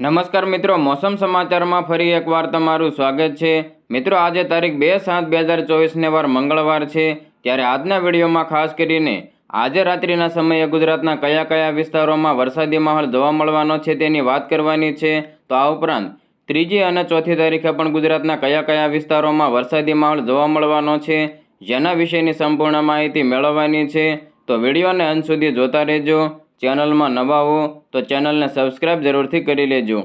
નમસ્કાર મિત્રો, મોસમ સમાચારમાં ફરી એકવાર તમારું સ્વાગત છે. મિત્રો, આજે તારીખ બે સાત બે હજાર ચોવીસને વાર મંગળવાર છે. ત્યારે આજના વિડીયોમાં ખાસ કરીને આજે રાત્રિના સમયે ગુજરાતના કયા કયા વિસ્તારોમાં વરસાદી માહોલ જોવા મળવાનો છે તેની વાત કરવાની છે. તો આ ઉપરાંત ત્રીજી અને ચોથી તારીખે પણ ગુજરાતના કયા કયા વિસ્તારોમાં વરસાદી માહોલ જોવા મળવાનો છે, જેના વિશેની સંપૂર્ણ માહિતી મેળવવાની છે. તો વિડીયોને અંત સુધી જોતા રહેજો. ચેનલમાં નવા હો તો ચેનલને સબસ્ક્રાઈબ જરૂરથી કરી લેજો.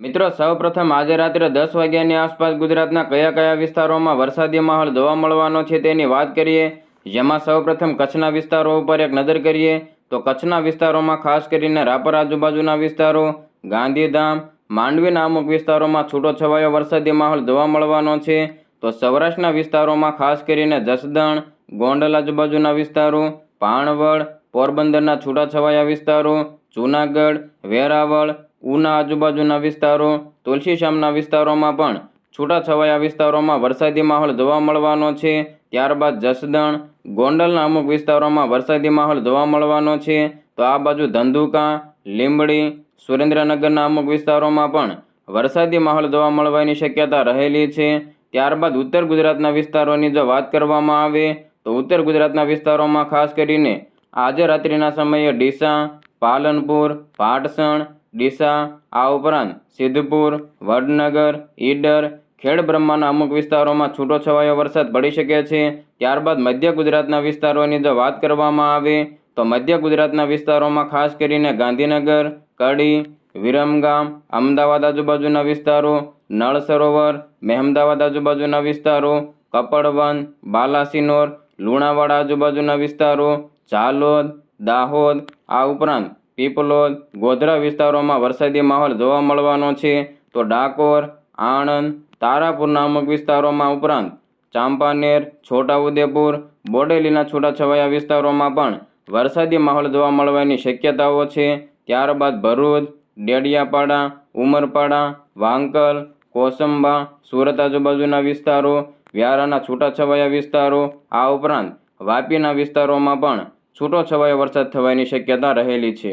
મિત્રો, સૌપ્રથમ આજે રાત્રે દસ વાગ્યાની આસપાસ ગુજરાતના કયા કયા વિસ્તારોમાં વરસાદી માહોલ જોવા મળવાનો છે તેની વાત કરીએ. જેમાં સૌપ્રથમ કચ્છના વિસ્તારો ઉપર એક નજર કરીએ તો કચ્છના વિસ્તારોમાં ખાસ કરીને રાપર આજુબાજુના વિસ્તારો, ગાંધીધામ માંડવીના અમુક વિસ્તારોમાં છૂટો છવાયો વરસાદી માહોલ જોવા મળવાનો છે. તો સૌરાષ્ટ્રના વિસ્તારોમાં ખાસ કરીને જસદણ, ગોંડલ આજુબાજુના વિસ્તારો પાણવડ પોરબંદરના છૂટાછવાયા વિસ્તારો, જૂનાગઢ, વેરાવળ, ઉના આજુબાજુના વિસ્તારો, તુલસીશ્યામના વિસ્તારોમાં પણ છૂટાછવાયા વિસ્તારોમાં વરસાદી માહોલ જોવા મળવાનો છે. ત્યારબાદ જસદણ, ગોંડલના અમુક વિસ્તારોમાં વરસાદી માહોલ જોવા મળવાનો છે. તો આ બાજુ ધંધુકા, લીંબડી, સુરેન્દ્રનગરના અમુક વિસ્તારોમાં પણ વરસાદી માહોલ જોવા મળવાની શક્યતા રહેલી છે. ત્યારબાદ ઉત્તર ગુજરાતના વિસ્તારોની જો વાત કરવામાં આવે તો ઉત્તર ગુજરાતના વિસ્તારોમાં ખાસ કરીને આજે રાત્રિના સમયે ડીસા, પાલનપુર, પાટસણ, ડીસા, આ ઉપરાંત સિદ્ધપુર, વડનગર, ઈડર, ખેડબ્રહ્માના અમુક વિસ્તારોમાં છૂટોછવાયો વરસાદ પડી શકે છે. ત્યારબાદ મધ્ય ગુજરાતના વિસ્તારોની જો વાત કરવામાં આવે, તો મધ્ય ગુજરાતના વિસ્તારોમાં ખાસ કરીને ગાંધીનગર, કડી, વિરમગામ, અમદાવાદ આજુબાજુના વિસ્તારો, નળ સરોવર, મહેમદાવાદ આજુબાજુના વિસ્તારો, કપડવન, બાલાસિનોર લુણાવાડા આજુબાજુના વિસ્તારો, ઝાલોદ, દાહોદ, આ ઉપરાંત પીપલોદ, ગોધરા વિસ્તારોમાં વરસાદી માહોલ જોવા મળવાનો છે. તો ડાકોર, આણંદ તારાપુરના અમુક વિસ્તારોમાં ઉપરાંત ચાંપાનેર, છોટાઉદેપુર, બોડેલીના છૂટાછવાયા વિસ્તારોમાં પણ વરસાદી માહોલ જોવા મળવાની શક્યતાઓ છે. ત્યારબાદ ભરૂચ, ડેડિયાપાડા, ઉમરપાડા, વાંકલ, કોસંબા, સુરત આજુબાજુના વિસ્તારો વ્યારાના છૂટાછવાયા વિસ્તારો, આ ઉપરાંત વાપીના વિસ્તારોમાં પણ છૂટો છવાયો વરસાદ થવાની શક્યતા રહેલી છે.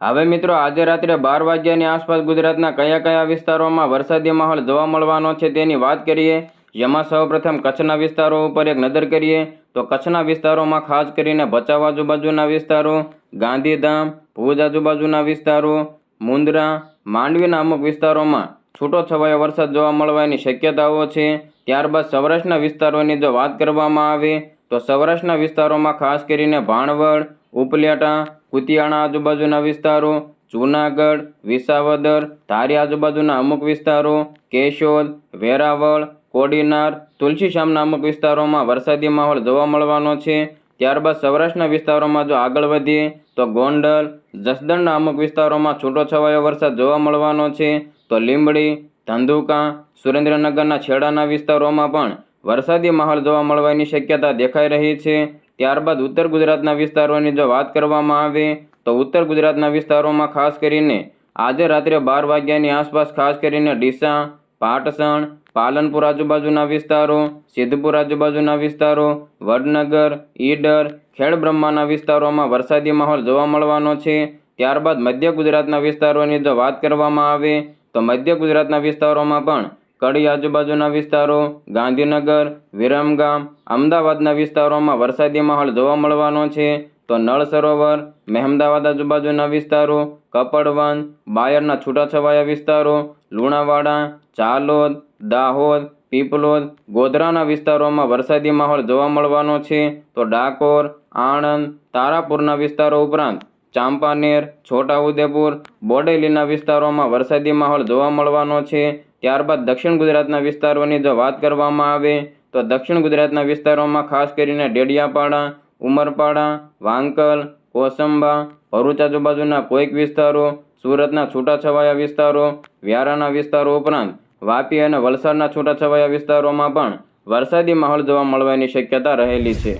હવે મિત્રો, આજે રાત્રે બાર વાગ્યાની આસપાસ ગુજરાતના કયા કયા વિસ્તારોમાં વરસાદી માહોલ જોવા મળવાનો છે તેની વાત કરીએ, જેમાં સૌપ્રથમ કચ્છના વિસ્તારો ઉપર એક નજર કરીએ, તો કચ્છના વિસ્તારોમાં ખાસ કરીને ભચાઉ આજુબાજુના વિસ્તારો, ગાંધીધામ, ભુજ આજુબાજુના વિસ્તારો, મુંદ્રા, માંડવીના અમુક વિસ્તારોમાં છૂટો છવાયો વરસાદ જોવા મળવાની શક્યતાઓ છે. ત્યારબાદ સૌરાષ્ટ્રના વિસ્તારોની જો વાત કરવામાં આવે, તો સૌરાષ્ટ્રના વિસ્તારોમાં ખાસ કરીને ભાણવડ, ઉપલેટા, કુતિયાણા આજુબાજુના વિસ્તારો, જૂનાગઢ, વિસાવદર, ધારી આજુબાજુના અમુક વિસ્તારો, કેશોદ, વેરાવળ, કોડીનાર તુલસીશ્યામના અમુક વિસ્તારોમાં વરસાદી માહોલ જોવા મળવાનો છે. ત્યારબાદ સૌરાષ્ટ્રના વિસ્તારોમાં જો આગળ વધીએ, તો ગોંડલ, જસદણના અમુક વિસ્તારોમાં છૂટો છવાયો વરસાદ જોવા મળવાનો છે. તો લીંબડી, ધંધુકા, સુરેન્દ્રનગરના છેડાના વિસ્તારોમાં પણ વરસાદી માહોલ જોવા મળવાની શક્યતા દેખાઈ રહી છે. ત્યારબાદ ઉત્તર ગુજરાતના વિસ્તારોની જો વાત કરવામાં આવે, તો ઉત્તર ગુજરાતના વિસ્તારોમાં ખાસ કરીને આજે રાત્રે બાર વાગ્યાની આસપાસ ખાસ કરીને ડીસા, પાટસણ, પાલનપુર આજુબાજુના વિસ્તારો, સિદ્ધપુર આજુબાજુના વિસ્તારો, વડનગર, ઈડર, ખેડબ્રહ્માના વિસ્તારોમાં વરસાદી માહોલ જોવા મળવાનો છે. ત્યારબાદ મધ્ય ગુજરાતના વિસ્તારોની જો વાત કરવામાં આવે તો મધ્ય ગુજરાતના વિસ્તારોમાં પણ કડી આજુબાજુના વિસ્તારો, ગાંધીનગર, વિરમગામ, અમદાવાદના વિસ્તારોમાં વરસાદી માહોલ જોવા મળવાનો છે. તો નળ સરોવર, મહેમદાવાદ આજુબાજુના વિસ્તારો કપડવન બાયરના છૂટાછવાયા વિસ્તારો, લુણાવાડા, ચાલોદ, દાહોદ, પીપલોદ, ગોધરાના વિસ્તારોમાં વરસાદી માહોલ જોવા મળવાનો છે. તો ડાકોર, આણંદ, તારાપુરના વિસ્તારો ઉપરાંત ચાંપાનેર, છોટાઉદેપુર, બોડેલીના વિસ્તારોમાં વરસાદી માહોલ જોવા મળવાનો છે. ત્યારબાદ દક્ષિણ ગુજરાતના વિસ્તારોની જો વાત કરવામાં આવે, તો દક્ષિણ ગુજરાતના વિસ્તારોમાં ખાસ કરીને ડેડિયાપાડા, ઉમરપાડા, વાંકલ, કોસંબા, ભરૂચ આજુબાજુના કોઈક વિસ્તારો, સુરતના છૂટાછવાયા વિસ્તારો, વ્યારાના વિસ્તારો ઉપરાંત વાપી અને વલસાડના છૂટાછવાયા વિસ્તારોમાં પણ વરસાદી માહોલ જોવા મળવાની શક્યતા રહેલી છે.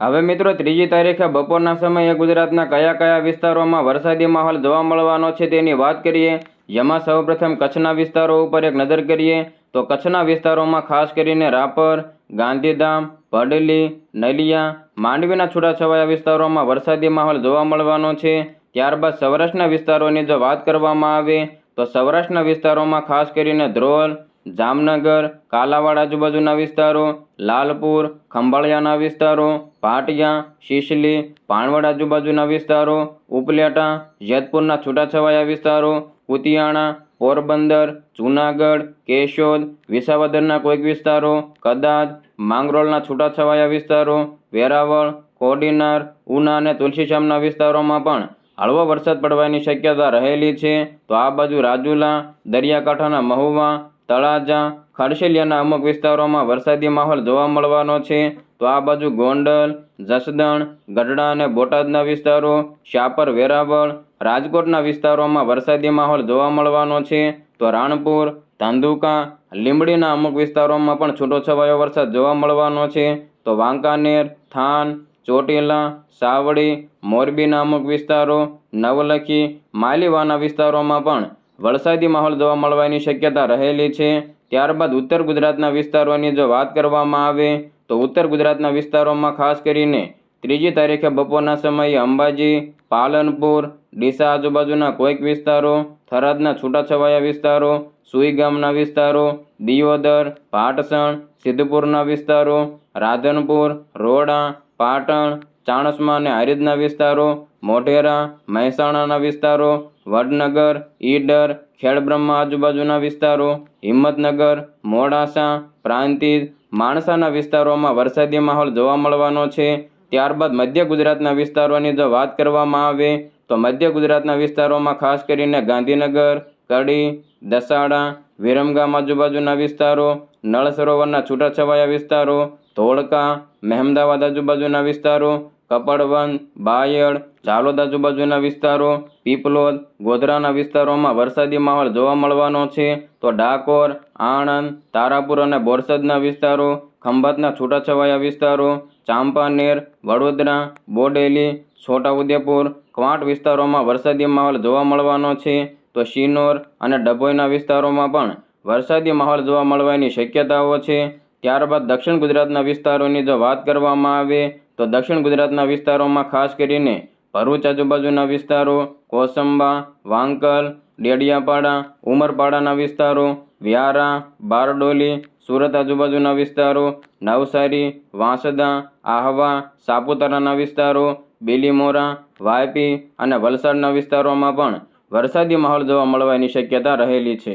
હવે મિત્રો, ત્રીજી તારીખે બપોરના સમયે ગુજરાતના કયા કયા વિસ્તારોમાં વરસાદી માહોલ જોવા મળવાનો છે તેની વાત કરીએ. જેમાં સૌપ્રથમ કચ્છના વિસ્તારો ઉપર એક નજર કરીએ તો કચ્છના વિસ્તારોમાં ખાસ કરીને રાપર, ગાંધીધામ ભડલી નલિયા, માંડવીના છૂટાછવાયા વિસ્તારોમાં વરસાદી માહોલ જોવા મળવાનો છે. ત્યારબાદ સૌરાષ્ટ્રના વિસ્તારોની જો વાત કરવામાં આવે તો સૌરાષ્ટ્રના વિસ્તારોમાં ખાસ કરીને ધ્રોલ જામનગર, કાલાવાડ આજુબાજુના વિસ્તારો, લાલપુર, ખંભાળિયાના વિસ્તારો, પાટિયા, શિશલી પાણવડ આજુબાજુના વિસ્તારો, ઉપલેટા, જેતપુરના છૂટાછવાયા વિસ્તારો ઉતિયાણા પોરબંદર, જૂનાગઢ, કેશોદ, વિસાવદરના કોઈક વિસ્તારો, કદાચ માંગરોળના છૂટાછવાયા વિસ્તારો, વેરાવળ, કોડીનાર, ઉના અને તુલસીશ્યામના વિસ્તારોમાં પણ હળવો વરસાદ પડવાની શક્યતા રહેલી છે. તો આ બાજુ રાજુલા, દરિયાકાંઠાના મહુવા તળાજા ખડશેલિયાના અમુક વિસ્તારોમાં વરસાદી માહોલ જોવા મળવાનો છે. તો આ બાજુ ગોંડલ, જસદણ, ગઢડા અને બોટાદના વિસ્તારો શાપર વેરાવળ, રાજકોટના વિસ્તારોમાં વરસાદી માહોલ જોવા મળવાનો છે. તો રાણપુર, ધાંધુકા, લીંબડીના અમુક વિસ્તારોમાં પણ છૂટોછવાયો વરસાદ જોવા મળવાનો છે. તો વાંકાનેર, થાન, ચોટીલા, સાવડી, મોરબીના અમુક વિસ્તારો, નવલખી, માલીવાના વિસ્તારોમાં પણ વરસાદી માહોલ જોવા મળવાની શક્યતા રહેલી છે. ત્યારબાદ ઉત્તર ગુજરાતના વિસ્તારોની જો વાત કરવામાં આવે, તો ઉત્તર ગુજરાતના વિસ્તારોમાં ખાસ કરીને ત્રીજી તારીખે બપોરના સમયે અંબાજી, પાલનપુર, ડીસા આજુબાજુના કોઈક વિસ્તારો, થરાદના છૂટાછવાયા વિસ્તારો, સુઈ ગામના વિસ્તારો, દિયોદર, પાટસણ, સિદ્ધપુરના વિસ્તારો, રાધનપુર, રોડા, પાટણ, ચાણસમા અને હરિદના વિસ્તારો, મોઢેરા, મહેસાણાના વિસ્તારો વડનગર, ઈડર, ખેડબ્રહ્મા આજુબાજુના વિસ્તારો, હિંમતનગર, મોડાસા, પ્રાંતિજ, માણસાના વિસ્તારોમાં વરસાદી માહોલ જોવા મળવાનો છે. ત્યારબાદ મધ્ય ગુજરાતના વિસ્તારોની જો વાત કરવામાં આવે, તો મધ્ય ગુજરાતના વિસ્તારોમાં ખાસ કરીને ગાંધીનગર, કડી, દસાડા, વિરમગામ આજુબાજુના વિસ્તારો નળ સરોવરના છૂટાછવાયા વિસ્તારો, ધોળકા, મહેમદાવાદ આજુબાજુના વિસ્તારો કપડવન બાયડ, ઝાલોદ આજુબાજુના વિસ્તારો, પીપલોદ, ગોધરાના વિસ્તારોમાં વરસાદી માહોલ જોવા મળવાનો છે. તો ડાકોર, આણંદ, તારાપુર અને બોરસદના વિસ્તારો, ખંભાતના છૂટાછવાયા વિસ્તારો, ચાંપાનેર, વડોદરા, બોડેલી, છોટાઉદેપુર, ક્વાંટ વિસ્તારોમાં વરસાદી માહોલ જોવા મળવાનો છે. તો શિનોર અને ડભોઈના વિસ્તારોમાં પણ વરસાદી માહોલ જોવા મળવાની શક્યતાઓ છે. ત્યારબાદ દક્ષિણ ગુજરાતના વિસ્તારોની જો વાત કરવામાં આવે તો દક્ષિણ ગુજરાતના વિસ્તારોમાં ખાસ કરીને ભરૂચ આજુબાજુના વિસ્તારો, કોસંબા, વાંકલ, ડેડિયાપાડા, ઉમરપાડાના વિસ્તારો, વ્યારા, બારડોલી, સુરત આજુબાજુના વિસ્તારો, નવસારી, વાંસદા, આહવા, સાપુતારાના વિસ્તારો, બીલીમોરા, વાયપી અને વલસાડના વિસ્તારોમાં પણ વરસાદી માહોલ જોવા મળવાની શક્યતા રહેલી છે.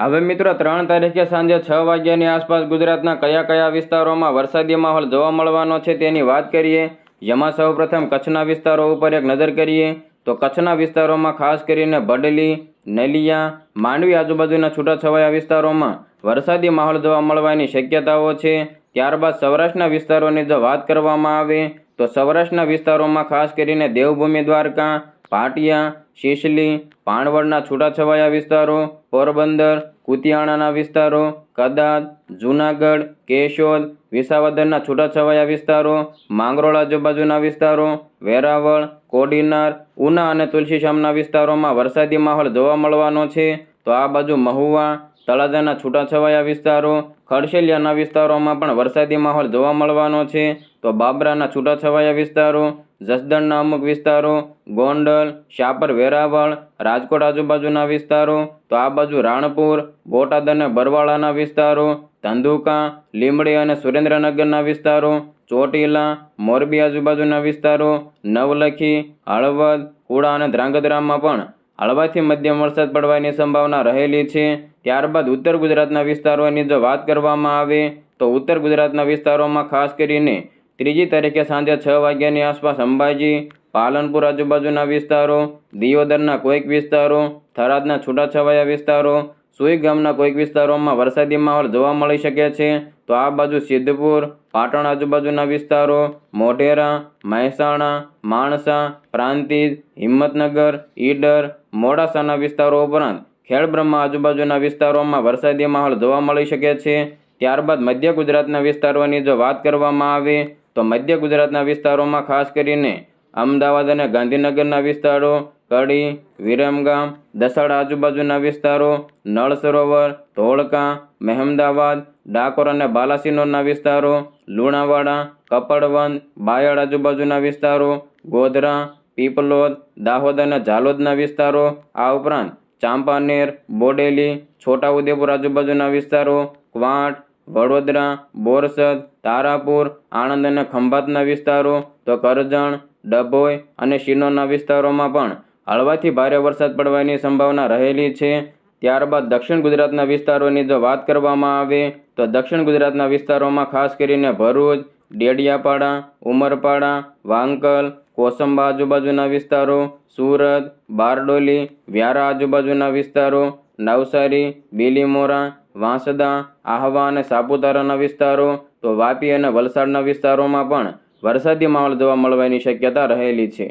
હવે મિત્રો, ત્રણ તારીખે સાંજે છ વાગ્યાની આસપાસ ગુજરાતના કયા કયા વિસ્તારોમાં વરસાદી માહોલ જોવા મળવાનો છે તેની વાત કરીએ. જેમાં સૌપ્રથમ કચ્છના વિસ્તારો ઉપર એક નજર કરીએ, તો કચ્છના વિસ્તારોમાં ખાસ કરીને ભડલી નલિયા, માંડવી આજુબાજુના છૂટાછવાયા વિસ્તારોમાં વરસાદી માહોલ જોવા મળવાની શક્યતાઓ છે. ત્યારબાદ સૌરાષ્ટ્રના વિસ્તારોની જો વાત કરવામાં આવે, તો સૌરાષ્ટ્રના વિસ્તારોમાં ખાસ કરીને દેવભૂમિ દ્વારકા પાટિયા, શીશલી પાણવડના છૂટાછવાયા વિસ્તારો, પોરબંદર, કુતિયાણાના વિસ્તારો, કદાચ, જૂનાગઢ, કેશોદ, વિસાવદરના છૂટાછવાયા વિસ્તારો, માંગરોળ આજુબાજુના વિસ્તારો, વેરાવળ, કોડીનાર, ઉના અને તુલસીશ્યામના વિસ્તારોમાં વરસાદી માહોલ જોવા મળવાનો છે. તો આ બાજુ મહુવા, તળાજાના છૂટાછવાયા વિસ્તારો, ખડશેલિયાના વિસ્તારોમાં પણ વરસાદી માહોલ જોવા મળવાનો છે. તો બાબરાના છૂટાછવાયા વિસ્તારો જસદણના અમુક વિસ્તારો, ગોંડલ, શાપર વેરાવળ, રાજકોટ આજુબાજુના વિસ્તારો, તો આ બાજુ રાણપુર, બોટાદ અને બરવાળાના વિસ્તારો, ધંધુકા, લીંબડી અને સુરેન્દ્રનગરના વિસ્તારો, ચોટીલા, મોરબી આજુબાજુના વિસ્તારો, નવલખી, હળવદ, કુડા અને ધ્રાંગધ્રામાં પણ હળવાથી મધ્યમ વરસાદ પડવાની સંભાવના રહેલી છે. ત્યારબાદ ઉત્તર ગુજરાતના વિસ્તારોની જો વાત કરવામાં આવે, તો ઉત્તર ગુજરાતના વિસ્તારોમાં ખાસ કરીને ત્રીજી તારીખે સાંજે છ વાગ્યાની આસપાસ અંબાજી, પાલનપુર આજુબાજુના વિસ્તારો, દિયોદરના કોઈક વિસ્તારો, થરાદના છૂટાછવાયા વિસ્તારો, સુઈ ગામના કોઈક વિસ્તારોમાં વરસાદી માહોલ જોવા મળી શકે છે. તો આ બાજુ સિદ્ધપુર, પાટણ આજુબાજુના વિસ્તારો, મોઢેરા, મહેસાણા, માણસા, પ્રાંતિજ, હિંમતનગર, ઈડર, મોડાસાના વિસ્તારો ઉપરાંત ખેડબ્રહ્મા આજુબાજુના વિસ્તારોમાં વરસાદી માહોલ જોવા મળી શકે છે. ત્યારબાદ મધ્ય ગુજરાતના વિસ્તારોની જો વાત કરવામાં આવે તો મધ્ય ગુજરાતના વિસ્તારોમાં ખાસ કરીને અમદાવાદ અને ગાંધીનગરના વિસ્તારો, કડી, વિરમગામ, દસાડ આજુબાજુના વિસ્તારો, નળ સરોવર, ધોળકા, મહેમદાવાદ, ડાકોર અને બાલાસિનોરના વિસ્તારો, લુણાવાડા કપડવંદ બાયડ આજુબાજુના વિસ્તારો, ગોધરા, પીપલોદ, દાહોદ અને ઝાલોદના વિસ્તારો, આ ઉપરાંત ચાંપાનેર, બોડેલી, છોટાઉદેપુર આજુબાજુના વિસ્તારો, ક્વાંટ વડોદરા, બોરસદ, તારાપુર, આણંદ અને ખંભાતના વિસ્તારો, તો કરજણ, ડભોઈ અને શિનોરના વિસ્તારોમાં પણ હળવાથી ભારે વરસાદ પડવાની સંભાવના રહેલી છે. ત્યારબાદ દક્ષિણ ગુજરાતના વિસ્તારોની જો વાત કરવામાં આવે, તો દક્ષિણ ગુજરાતના વિસ્તારોમાં ખાસ કરીને ભરૂચ, ડેડિયાપાડા, ઉમરપાડા, વાંકલ, કોસંબા આજુબાજુના વિસ્તારો, સુરત, બારડોલી, વ્યારા આજુબાજુના વિસ્તારો, નવસારી, બીલીમોરા વાંસદા, આહવા અને સાપુતારાના વિસ્તારો, તો વાપી અને વલસાડના વિસ્તારોમાં પણ વરસાદી માહોલ જોવા મળવાની શક્યતા રહેલી છે.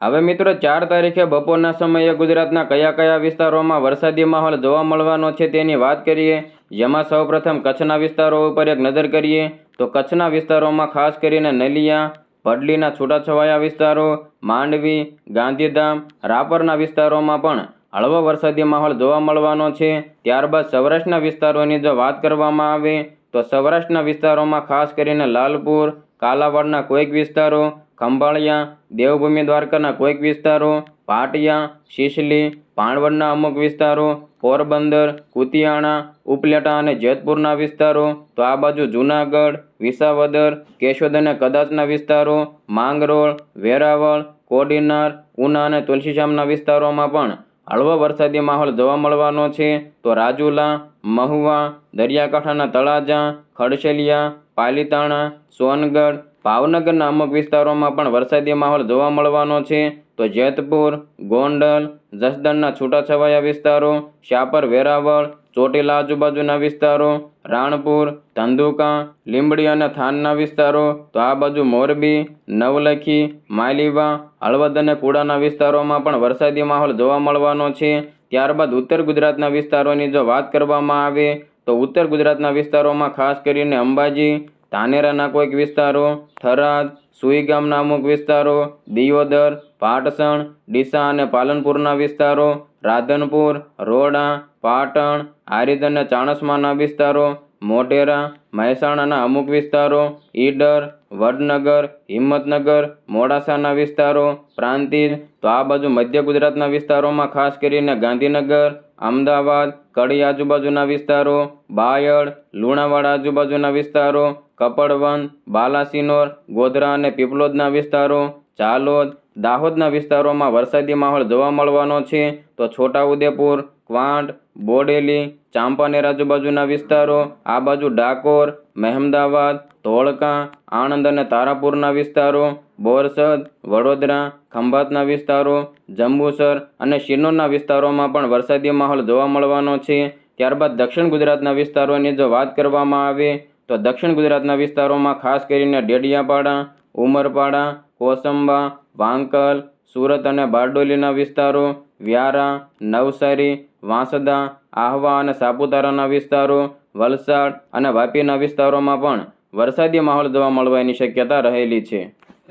હવે મિત્રો, ચાર તારીખે બપોરના સમયે ગુજરાતના કયા કયા વિસ્તારોમાં વરસાદી માહોલ જોવા મળવાનો છે તેની વાત કરીએ. જેમાં સૌપ્રથમ કચ્છના વિસ્તારો ઉપર એક નજર કરીએ, તો કચ્છના વિસ્તારોમાં ખાસ કરીને નલિયા, ભડલીના છૂટાછવાયા વિસ્તારો, માંડવી, ગાંધીધામ, રાપરના વિસ્તારોમાં પણ હળવો વરસાદી માહોલ જોવા મળવાનો છે. ત્યારબાદ સૌરાષ્ટ્રના વિસ્તારોની જો વાત કરવામાં આવે, તો સૌરાષ્ટ્રના વિસ્તારોમાં ખાસ કરીને લાલપુર, કાલાવાડના કોઈક વિસ્તારો, ખંભાળિયા, દેવભૂમિ દ્વારકાના કોઈક વિસ્તારો પાટિયા શિશલી ભાણવડના અમુક વિસ્તારો, પોરબંદર, કુતિયાણા, ઉપલેટા અને જેતપુરના વિસ્તારો, તો આ બાજુ જૂનાગઢ, વિસાવદર, કેશોદ અને કદાચના વિસ્તારો, માંગરોળ, વેરાવળ, કોડીનાર, ઉના અને તુલસીશ્યામના વિસ્તારોમાં પણ હળવો વરસાદી માહોલ જોવા મળવાનો છે, તો રાજુલા, મહુવા, દરિયાકાંઠાના તળાજા, ખડશેલિયા, પાલીતાણા, સોનગઢ, ભાવનગરના અમુક વિસ્તારોમાં પણ વરસાદી માહોલ જોવા મળવાનો છે, તો જેતપુર, ગોંડલ, જસદણના છૂટાછવાયા વિસ્તારો શાપર વેરાવળ ચોટીલા આજુબાજુના વિસ્તારો, રાણપુર, ધંધુકા, લીંબડી અને થાનના વિસ્તારો, તો આ બાજુ મોરબી, નવલખી, માલીવા, હળવદ અને કુડાના વિસ્તારોમાં પણ વરસાદી માહોલ જોવા મળવાનો છે. ત્યારબાદ ઉત્તર ગુજરાતના વિસ્તારોની જો વાત કરવામાં આવે, તો ઉત્તર ગુજરાતના વિસ્તારોમાં ખાસ કરીને અંબાજી, ધાનેરાના કોઈક વિસ્તારો, થરાદ સુઈગામના અમુક વિસ્તારો, દિયોદર, પાટસણ, ડીસા અને પાલનપુરના વિસ્તારો રાધનપુર, રોડા, પાટણ હારીજ અને ચાણસમાના વિસ્તારો, મોઢેરા, મહેસાણાના અમુક વિસ્તારો, ઈડર, વડનગર, હિંમતનગર, મોડાસાના વિસ્તારો, પ્રાંતિજ, તો આ બાજુ મધ્ય ગુજરાતના વિસ્તારોમાં ખાસ કરીને ગાંધીનગર, અમદાવાદ, કડી આજુબાજુના વિસ્તારો, બાયડ, લુણાવાડા આજુબાજુના વિસ્તારો કપડવંદ બાલાસિનોર, ગોધરા અને પીપલોદના વિસ્તારો ચાલોદ દાહોદના વિસ્તારોમાં વરસાદી માહોલ જોવા મળવાનો છે. તો છોટાઉદેપુર, ક્વાંટ, બોડેલી, ચાંપાનેર આજુબાજુના વિસ્તારો, આ બાજુ ડાકોર, મહેમદાવાદ, ધોળકા, આણંદ અને તારાપુરના વિસ્તારો, બોરસદ, વડોદરા, ખંભાતના વિસ્તારો, જંબુસર અને શિરનોરના વિસ્તારોમાં પણ વરસાદી માહોલ જોવા મળવાનો છે. ત્યારબાદ દક્ષિણ ગુજરાતના વિસ્તારોની જો વાત કરવામાં આવે, તો દક્ષિણ ગુજરાતના વિસ્તારોમાં ખાસ કરીને ડેડિયાપાડા, ઉમરપાડા, કોસંબા વાંકલ, સુરત અને બારડોલીના વિસ્તારો, વ્યારા, નવસારી, વાંસદા, આહવા અને સાપુતારાના વિસ્તારો, વલસાડ અને વાપીના વિસ્તારોમાં પણ વરસાદી માહોલ જોવા મળવાની શક્યતા રહેલી છે.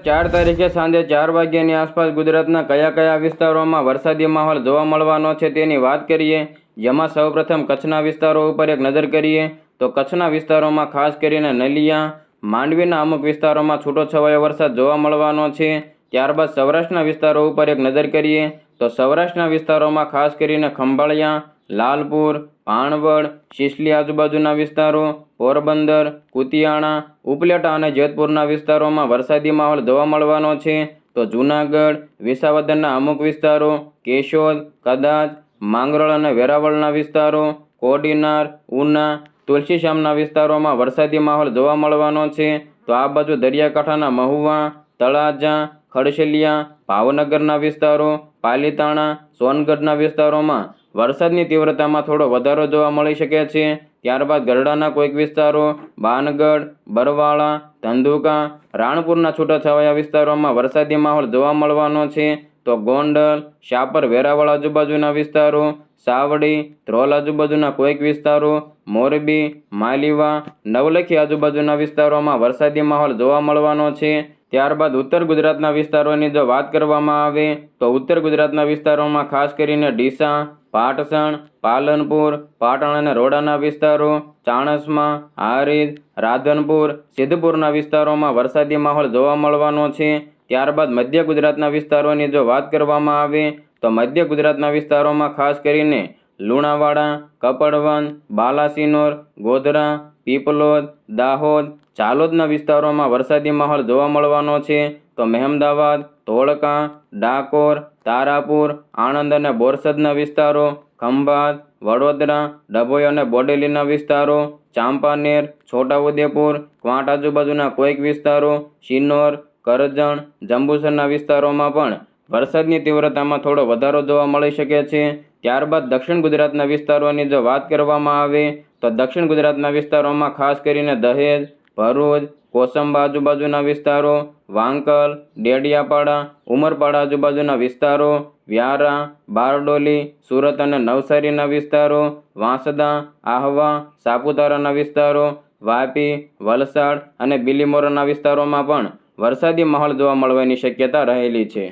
ચાર તારીખે સાંજે ચાર વાગ્યાની આસપાસ ગુજરાતના કયા કયા વિસ્તારોમાં વરસાદી માહોલ જોવા મળવાનો છે તેની વાત કરીએ, જેમાં સૌપ્રથમ કચ્છના વિસ્તારો ઉપર એક નજર કરીએ, તો કચ્છના વિસ્તારોમાં ખાસ કરીને નલિયા, માંડવીના અમુક વિસ્તારોમાં છૂટોછવાયો વરસાદ જોવા મળવાનો છે ત્યારબાદ સૌરાષ્ટ્રના વિસ્તારો ઉપર એક નજર કરીએ તો સૌરાષ્ટ્રના વિસ્તારોમાં ખાસ કરીને ખંભાળિયા, લાલપુર ભાણવડ શિશલી આજુબાજુના વિસ્તારો, પોરબંદર, કુતિયાણા, ઉપલેટા અને જેતપુરના વિસ્તારોમાં વરસાદી માહોલ જોવા મળવાનો છે. તો જૂનાગઢ, વિસાવદરના અમુક વિસ્તારો, કેશોદ, કદાચ, માંગરોળ અને વેરાવળના વિસ્તારો, કોડીનાર, ઉના, તુલસીશ્યામના વિસ્તારોમાં વરસાદી માહોલ જોવા મળવાનો છે. તો આ બાજુ દરિયાકાંઠાના મહુવા, તળાજા ખડશેલિયા ભાવનગરના વિસ્તારો, પાલીતાણા, સોનગઢના વિસ્તારોમાં વરસાદની તીવ્રતામાં થોડો વધારો જોવા મળી શકે છે. ત્યારબાદ ગરડાના કોઈક વિસ્તારો બાનગઢ બરવાળા, ધંધુકા, રાણપુરના છૂટાછવાયા વિસ્તારોમાં વરસાદી માહોલ જોવા મળવાનો છે. તો ગોંડલ, શાપર, વેરાવળ આજુબાજુના વિસ્તારો, સાવડી, ધ્રોલ આજુબાજુના કોઈક વિસ્તારો, મોરબી, માલીવા, નવલખી આજુબાજુના વિસ્તારોમાં વરસાદી માહોલ જોવા મળવાનો છે. ત્યારબાદ ઉત્તર ગુજરાતના વિસ્તારોની જો વાત કરવામાં આવે, તો ઉત્તર ગુજરાતના વિસ્તારોમાં ખાસ કરીને ડીસા, પાટસણ, પાલનપુર, પાટણ અને રોડાના વિસ્તારો, ચાણસમાં હારીજ રાધનપુર, સિદ્ધપુરના વિસ્તારોમાં વરસાદી માહોલ જોવા મળવાનો છે. ત્યારબાદ મધ્ય ગુજરાતના વિસ્તારોની જો વાત કરવામાં આવે, તો મધ્ય ગુજરાતના વિસ્તારોમાં ખાસ કરીને લુણાવાડા કપડવન બાલાસિનોર, ગોધરા પીપલોદ, દાહોદ, ચાલોદના વિસ્તારોમાં વરસાદી માહોલ જોવા મળવાનો છે. તો મહેમદાવાદ, ધોળકા, ડાકોર, તારાપુર, આણંદ અને બોરસદના વિસ્તારો, ખંભાત, વડોદરા, ડભોઈ અને બોડેલીના વિસ્તારો, ચાંપાનેર, છોટાઉદેપુર, ક્વાંટ આજુબાજુના કોઈક વિસ્તારો, શિનોર, કરજણ, જંબુસરના વિસ્તારોમાં પણ વરસાદની તીવ્રતામાં થોડો વધારો જોવા મળી શકે છે. ત્યારબાદ દક્ષિણ ગુજરાતના વિસ્તારોની જો વાત કરવામાં આવે તો દક્ષિણ ગુજરાતના વિસ્તારોમાં ખાસ કરીને દહેજ, ભરૂચ, કોસંબા આજુબાજુના વિસ્તારો, વાંકલ, ડેડિયાપાડા, ઉમરપાડા આજુબાજુના વિસ્તારો, વ્યારા, બારડોલી, સુરત અને નવસારીના વિસ્તારો, વાંસદા, આહવા, સાપુતારાના વિસ્તારો, વાપી, વલસાડ અને બિલીમોરાના વિસ્તારોમાં પણ વરસાદી માહોલ જોવા મળવાની શક્યતા રહેલી છે.